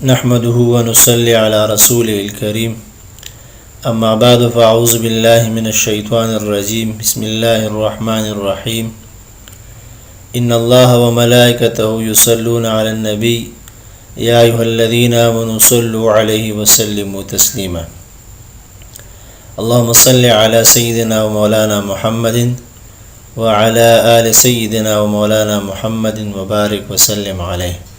نحمده ونصلي على رسول الكريم. أما بعد فأعوذ بالله من الشيطان الرجيم. بسم الله الرحمن الرحيم. إن الله وملائكته يصلون على النبي. يا أيها الذين آمنوا صلوا عليه وسلموا تسليما. اللهم صل على سيدنا ومولانا محمد وعلى آل سيدنا ومولانا محمد وبارك وسلم عليه.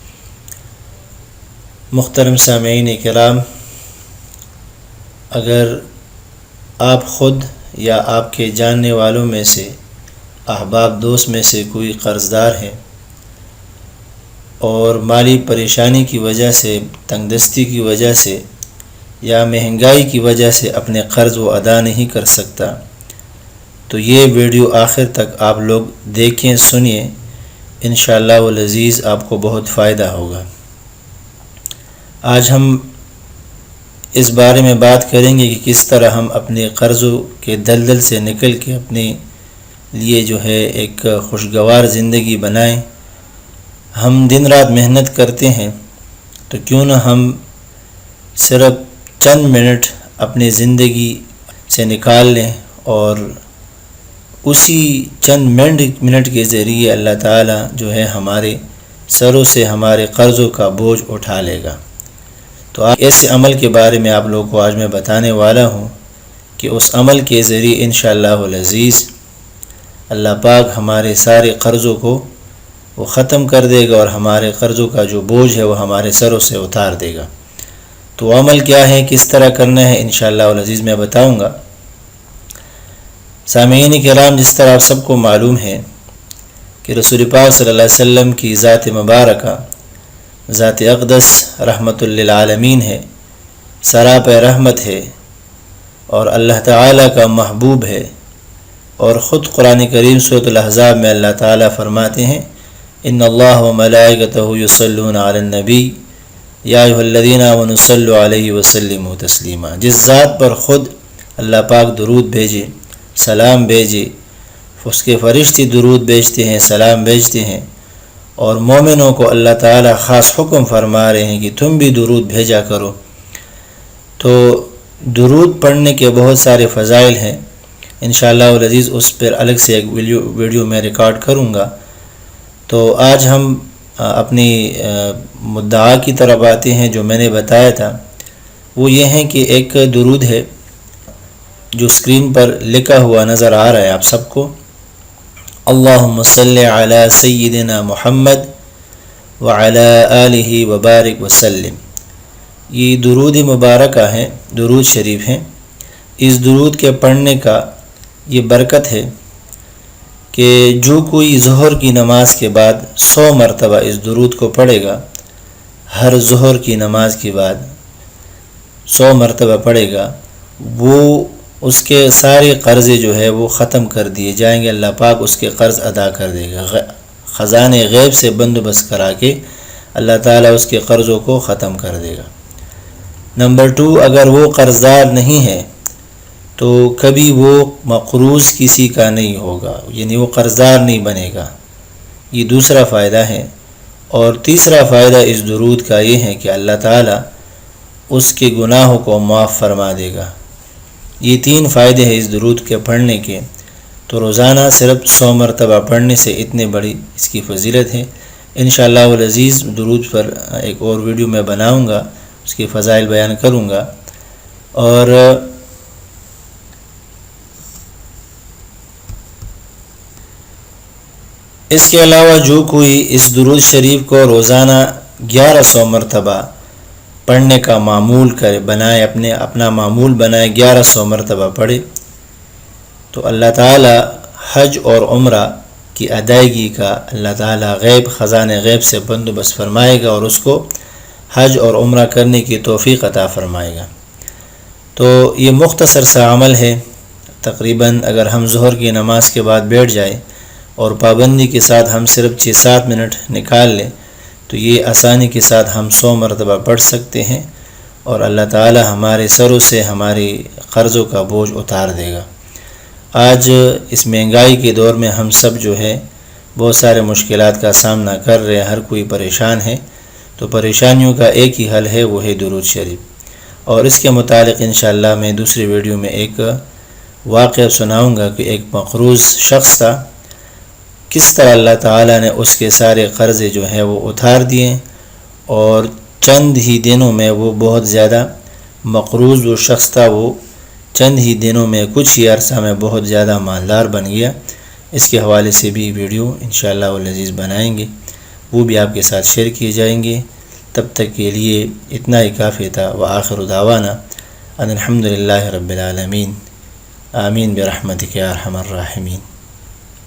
محترم سامعین کرام، اگر آپ خود یا آپ کے جاننے والوں میں سے، احباب دوست میں سے کوئی قرض دار ہے اور مالی پریشانی کی وجہ سے تنگ دستی کی وجہ سے یا مہنگائی کی وجہ سے اپنے قرض وہ ادا نہیں کر سکتا، تو یہ ویڈیو آخر تک آپ لوگ دیکھیں سنیں انشاءاللہ والعزیز آپ کو بہت فائدہ ہوگا۔ آج ہم اس بارے میں بات کریں گے کہ کس طرح ہم اپنے قرضوں کے دلدل سے نکل کے اپنے لیے جو ہے ایک خوشگوار زندگی بنائیں۔ ہم دن رات محنت کرتے ہیں، تو کیوں نہ ہم صرف چند منٹ اپنی زندگی سے نکال لیں اور اسی چند منٹ منٹ کے ذریعے اللہ تعالیٰ جو ہے ہمارے سروں سے ہمارے قرضوں کا بوجھ اٹھا لے گا۔ تو آپ ایسے عمل کے بارے میں آپ لوگوں کو آج میں بتانے والا ہوں کہ اس عمل کے ذریعے انشاءاللہ العزیز اللہ پاک ہمارے سارے قرضوں کو وہ ختم کر دے گا اور ہمارے قرضوں کا جو بوجھ ہے وہ ہمارے سروں سے اتار دے گا۔ تو عمل کیا ہے، کس طرح کرنا ہے، انشاءاللہ العزیز میں بتاؤں گا۔ سامعین کرام، جس طرح آپ سب کو معلوم ہے کہ رسول پاک صلی اللہ علیہ وسلم کی ذات مبارکہ ذات اقدس رحمۃ للعالمین ہے سراپ رحمت ہے اور اللہ تعالیٰ کا محبوب ہے۔ اور خود قرآن کریم صورت الحضاب میں اللہ تعالیٰ فرماتے ہیں، ان اللہ و یصلون علی النبی، یا الدین صلی علیہ وسلم و تسلیمہ جس ذات پر خود اللہ پاک درود بھیجے، سلام بھیجے، اس کے فرشتی درود بھیجتے ہیں، سلام بھیجتے ہیں۔ اور مومنوں کو اللہ تعالیٰ خاص حکم فرما رہے ہیں کہ تم بھی درود بھیجا کرو۔ تو درود پڑھنے کے بہت سارے فضائل ہیں۔ انشاءاللہ العزیز اس پر الگ سے ایک ویڈیو ویڈیو میں ریکارڈ کروں گا۔ تو آج ہم اپنی مدعا کی طرف آتے ہیں، جو میں نے بتایا تھا۔ وہ یہ ہیں کہ ایک درود ہے جو اسکرین پر لکھا ہوا نظر آ رہا ہے آپ سب کو۔ اللہم صلی علی سیدنا محمد وعلی آلہ وبارک وسلم. یہ درود مبارکہ ہیں درود شریف ہیں اس درود کے پڑھنے کا یہ برکت ہے کہ جو کوئی ظہر کی نماز کے بعد سو مرتبہ اس درود کو پڑھے گا، ہر ظہر کی نماز کے بعد سو مرتبہ پڑھے گا، وہ اس کے سارے قرضے جو ہے وہ ختم کر دیے جائیں گے۔ اللہ پاک اس کے قرض ادا کر دے گا۔ خزان غیب سے بندوبست کرا کے اللہ تعالیٰ اس کے قرضوں کو ختم کر دے گا۔ نمبر ٹو، اگر وہ قرض دار نہیں ہے تو کبھی وہ مقروض کسی کا نہیں ہوگا یعنی وہ قرض دار نہیں بنے گا۔ یہ دوسرا فائدہ ہے۔ اور تیسرا فائدہ اس درود کا یہ ہے کہ اللہ تعالیٰ اس کے گناہوں کو معاف فرما دے گا۔ یہ تین فائدے ہیں اس درود کے پڑھنے کے۔ تو روزانہ صرف سو مرتبہ پڑھنے سے اتنے بڑی اس کی فضیلت ہے۔ انشاءاللہ شاء العزیز درود پر ایک اور ویڈیو میں بناؤں گا، اس کی فضائل بیان کروں گا۔ اور اس کے علاوہ جو کوئی اس درود شریف کو روزانہ گیارہ سو مرتبہ پڑھنے کا معمول کرے، بنائے اپنے، اپنا معمول بنائے، گیارہ سو مرتبہ پڑھے۔ تو اللہ تعالیٰ حج اور عمرہ کی ادائیگی کا اللہ تعالیٰ غیب خزان غیب سے بندوبست فرمائے گا اور اس کو حج اور عمرہ کرنے کی توفیق عطا فرمائے گا۔ تو یہ مختصر سا عمل ہے۔ تقریباً اگر ہم ظہر کی نماز کے بعد بیٹھ جائیں اور پابندی کے ساتھ ہم صرف چھ، سات منٹ نکال لیں تو یہ آسانی کے ساتھ ہم سو مرتبہ پڑھ سکتے ہیں اور اللہ تعالی ہمارے سروں سے ہماری قرضوں کا بوجھ اتار دے گا۔ آج اس مہنگائی کے دور میں ہم سب جو ہے، بہت سارے مشکلات کا سامنا کر رہے ہیں، ہر کوئی پریشان ہے۔ تو پریشانیوں کا ایک ہی حل ہے، وہ ہے درود شریف۔ اور اس کے متعلق انشاءاللہ میں دوسری ویڈیو میں ایک واقعہ سناؤں گا کہ ایک مقروض شخص تھا۔ کس طرح اللہ تعالیٰ نے اس کے سارے قرضے جو ہیں وہ اتار دیے اور چند ہی دنوں میں وہ بہت زیادہ مقروض جو شخص تھا وہ چند ہی دنوں میں کچھ ہی عرصہ میں بہت زیادہ مالدار بن گیا۔ اس کے حوالے سے بھی ویڈیو انشاءاللہ شاء اللہ بنائیں گے۔ وہ بھی آپ کے ساتھ شیئر کیے جائیں گے۔ تب تک کے لیے اتنا ہی کافی تھا۔ وہ آخر داوانہ الحمد للہ رب العالمین۔ آمین برحمتک یا ارحم الراحمین۔